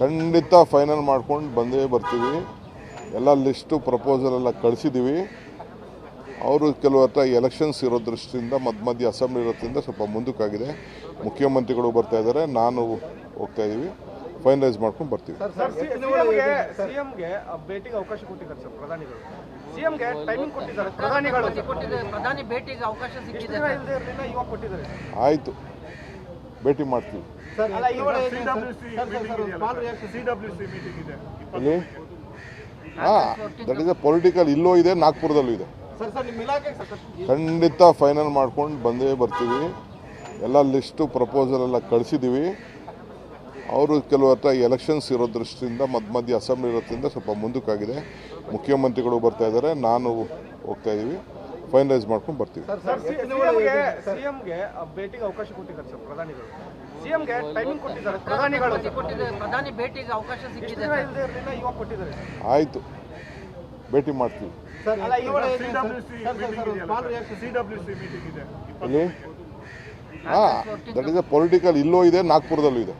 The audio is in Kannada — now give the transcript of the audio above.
ಖಂಡಿತ ಫೈನಲ್ ಮಾಡ್ಕೊಂಡು ಬಂದೇ ಬರ್ತೀವಿ. ಎಲ್ಲ ಲಿಸ್ಟು ಪ್ರಪೋಸಲ್ ಎಲ್ಲ ಕಳಿಸಿದ್ದೀವಿ ಅವರು ಕೆಲವು ಹತ್ರ ಎಲೆಕ್ಷನ್ಸ್ ಇರೋ ದೃಷ್ಟಿಯಿಂದ ಮಧ್ಯ ಮಧ್ಯ ಅಸೆಂಬ್ಲಿ ಇರೋದ್ರಿಂದ ಸ್ವಲ್ಪ ಮುಂದಕ್ಕಾಗಿದೆ. ಮುಖ್ಯಮಂತ್ರಿಗಳು ಬರ್ತಾ ಇದ್ದಾರೆ ನಾನು ಹೋಗ್ತಾ ಇದ್ದೀವಿ ಫೈನಲೈಸ್ ಮಾಡ್ಕೊಂಡು ಬರ್ತೀವಿ. ಸರ್ ಸಿಎಂಗೆ ಸಿಎಂಗೆ ಭೇಟಿಗೆ ಅವಕಾಶ ಕೊಟ್ಟಿದ್ದಾರೆ ಸರ್ ಪ್ರಧಾನಿಗಳು. ಸಿಎಂಗೆ ಟೈಮಿಂಗ್ ಕೊಟ್ಟಿದ್ದಾರೆ ಪ್ರಧಾನಿಗಳು. ಪ್ರಧಾನಿ ಭೇಟಿಗೆ ಅವಕಾಶ ಸಿಕ್ಕಿದೆ ದಿನ ಇಲ್ಲದೆ ಕೊಟ್ಟಿದ್ದಾರೆ. ಆಯಿತು. ಭೇಟಿ ಮಾಡ್ತೀವಿ. ಹಾಂ ದಟ್ ಇಸ್ ಎ ಪೊಲಿಟಿಕಲ್ ಇಲ್ಲೋ ಇದೆ ನಾಗ್ಪುರದಲ್ಲೂ ಇದೆ. ಸರ್ ಸರ್ ನಿಮ್ಮ ಇಲಾಖೆ ಸರ್ ಖಂಡಿತ ಫೈನಲ್ ಮಾಡ್ಕೊಂಡು ಬಂದೇ ಬರ್ತೀವಿ. ಎಲ್ಲ ಲಿಸ್ಟು ಪ್ರಪೋಸಲ್ ಎಲ್ಲ ಕಳಿಸಿದ್ದೀವಿ ಅವರು ಕೆಲವು ಹತ್ರ ಎಲೆಕ್ಷನ್ಸ್ ಇರೋ ದೃಷ್ಟಿಯಿಂದ ಮಧ್ಯ ಮಧ್ಯ ಅಸೆಂಬ್ಲಿ ಇರೋದ್ರಿಂದ ಸ್ವಲ್ಪ ಮುಂದಕ್ಕಾಗಿದೆ. ಮುಖ್ಯಮಂತ್ರಿಗಳು ಬರ್ತಾ ಇದ್ದಾರೆ ನಾನು ಹೋಗ್ತಾ ಇದ್ದೀವಿ. ಫೈನಲೈಸ್ ಮಾಡ್ಕೊಂಡು ಬರ್ತೀವಿ. ಸರ್ ಸಿಎಂಗೆ ಭೇಟಿಗೆ ಅವಕಾಶ ಕೊಟ್ಟಿದ್ದಾರೆ ಸರ್ ಪ್ರಧಾನಿಗಳು. ಸಿಎಂಗೆ ಟೈಮಿಂಗ್ ಕೊಟ್ಟಿದ್ದಾರೆ ಪ್ರಧಾನಿಗಳು. ಪ್ರಧಾನಿ ಭೇಟಿಗೆ ಅವಕಾಶ ಸಿಕ್ಕಿದೆ ಇವಾಗ ಕೊಟ್ಟಿದ್ದಾರೆ? ಆಯಿತು. ಭೇಟಿ ಮಾಡ್ತೀವಿ. ಇಲ್ಲಿ ಹಾಂ ದಟ್ ಇಸ್ ಎ ಪೊಲಿಟಿಕಲ್ ಇಲ್ಲೂ ಇದೆ ನಾಗ್ಪುರದಲ್ಲೂ ಇದೆ.